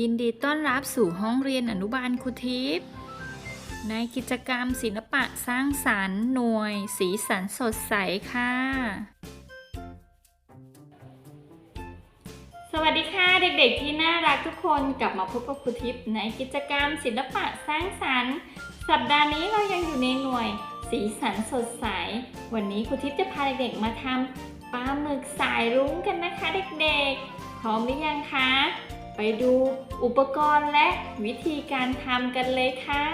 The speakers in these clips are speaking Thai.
ยินดีต้อนรับสู่ห้องเรียนอนุบาลครูทิพย์ในกิจกรรมศิลปะสร้างสรรค์หน่วย สีสันสดใสค่ะ สวัสดีค่ะเด็กๆที่น่ารักทุกคนกลับมาพบกับครูทิพย์ในกิจกรรมศิลปะสร้างสรรค์ สัปดาห์นี้เรายังอยู่ในหน่วย สีสันสดใส วันนี้ครูทิพย์จะพาเด็กๆมาทำปลาหมึกสายรุ้งกันนะคะ เด็กๆพร้อมหรือยังคะ ไปดูอุปกรณ์และวิธีการทำกันเลยค่ะ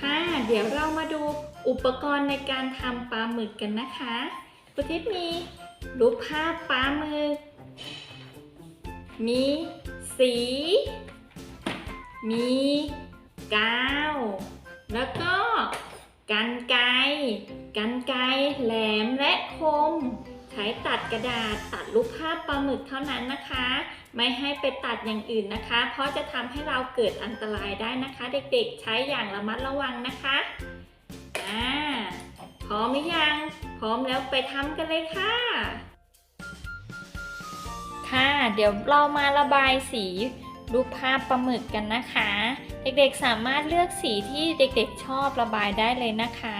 ค่ะ เดี๋ยวเรามาดูอุปกรณ์ในการทำปลาหมึกกันนะคะปุทิพย์มีรูปภาพปลาหมึก มีสี มีกาว แล้วก็กันไกกันไกแหลมและคม ช้ตัดกระดาษตัดรูปภาพปลาหมึกเท่านั้นนะคะ ไม่ให้ไปตัดอย่างอื่นนะคะ เพราะจะทำให้เราเกิดอันตรายได้นะคะ เด็กๆ ใช้อย่างระมัดระวังนะคะอ่าพร้อมหรือยัง พร้อมแล้วไปทำกันเลยค่ะ ค่ะเดี๋ยวเรามาระบายสีรูปภาพปลาหมึกกันนะคะ เด็กๆสามารถเลือกสีที่เด็กๆชอบระบายได้เลยนะคะ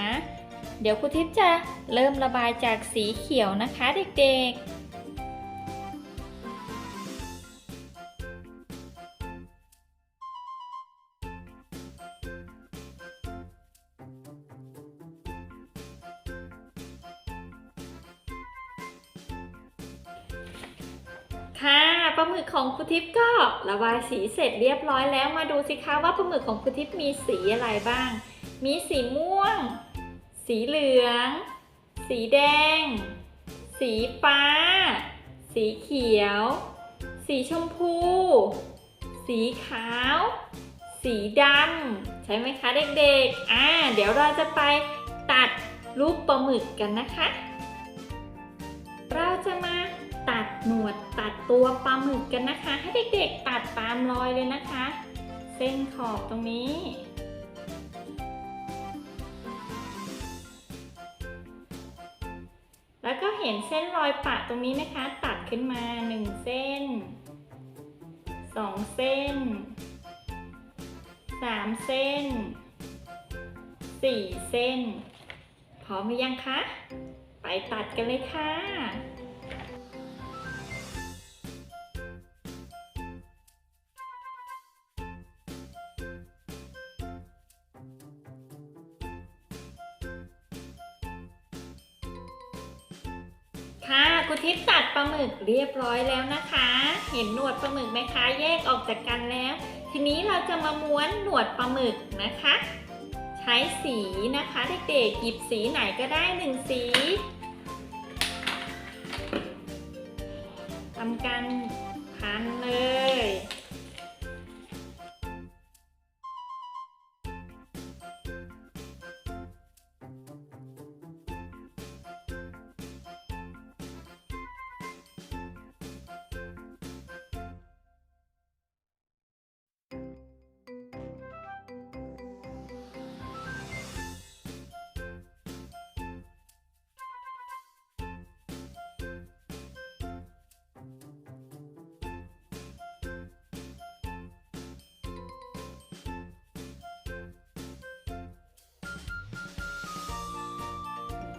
เดี๋ยวครูทิพย์จะเริ่มระบายจากสีเขียวนะคะเด็กๆค่ะปลาหมึกของครูทิพย์ก็ระบายสีเสร็จเรียบร้อยแล้วมาดูสิคะว่าปลาหมึกของครูทิพย์มีสีอะไรบ้าง มีสีม่วง สีเหลือง สีแดง สีฟ้า สีเขียว สีชมพู สีขาว สีดำใช่ไหมคะเด็กๆ อ่า เดี๋ยวเราจะไปตัดรูปปลาหมึกกันนะคะ เราจะมาตัดหนวดตัดตัวปลาหมึกกันนะคะ ให้เด็กๆ ตัดตามรอยเลยนะคะ เส้นขอบตรงนี้ แล้วก็เห็นเส้นรอยปะตรงนี้นะคะ ตัดขึ้นมาหนึ่งเส้นสองเส้นสามเส้นสี่เส้น พร้อมหรือยังคะ ไปตัดกันเลยค่ะ ค่ะกุทิพย์ตัดปลาหมึกเรียบร้อยแล้วนะคะ เห็นหนวดปลาหมึกไหมคะ แยกออกจากกันแล้ว ทีนี้เราจะมาม้วนหนวดปลาหมึกนะคะ ใช้สีนะคะเด็กๆหยิบสีไหนก็ได้หนึ่งสีทำกันพันเลย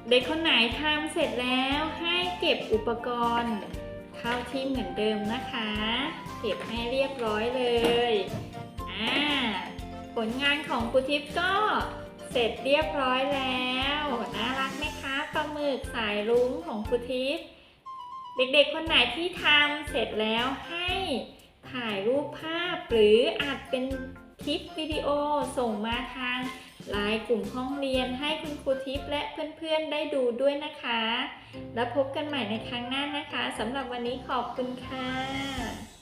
เด็กคนไหนทำเสร็จแล้วให้เก็บอุปกรณ์เข้าที่เหมือนเดิมนะคะ เก็บให้เรียบร้อยเลยอ่าผลงานของครูทิพย์ก็เสร็จเรียบร้อยแล้วน่ารักไหมคะปลาหมึกสายรุ้งของครูทิพย์เด็กๆคนไหนที่ทำเสร็จแล้วให้ถ่ายรูปภาพหรืออาจเป็น ลิปวิดีโอส่งมาทางไลน์กลุ่มห้องเรียนให้คุณครูทิพย์และเพื่อนๆได้ดูด้วยนะคะ แล้วพบกันใหม่ในครั้งหน้านะคะสำหรับวันนี้ขอบคุณค่ะ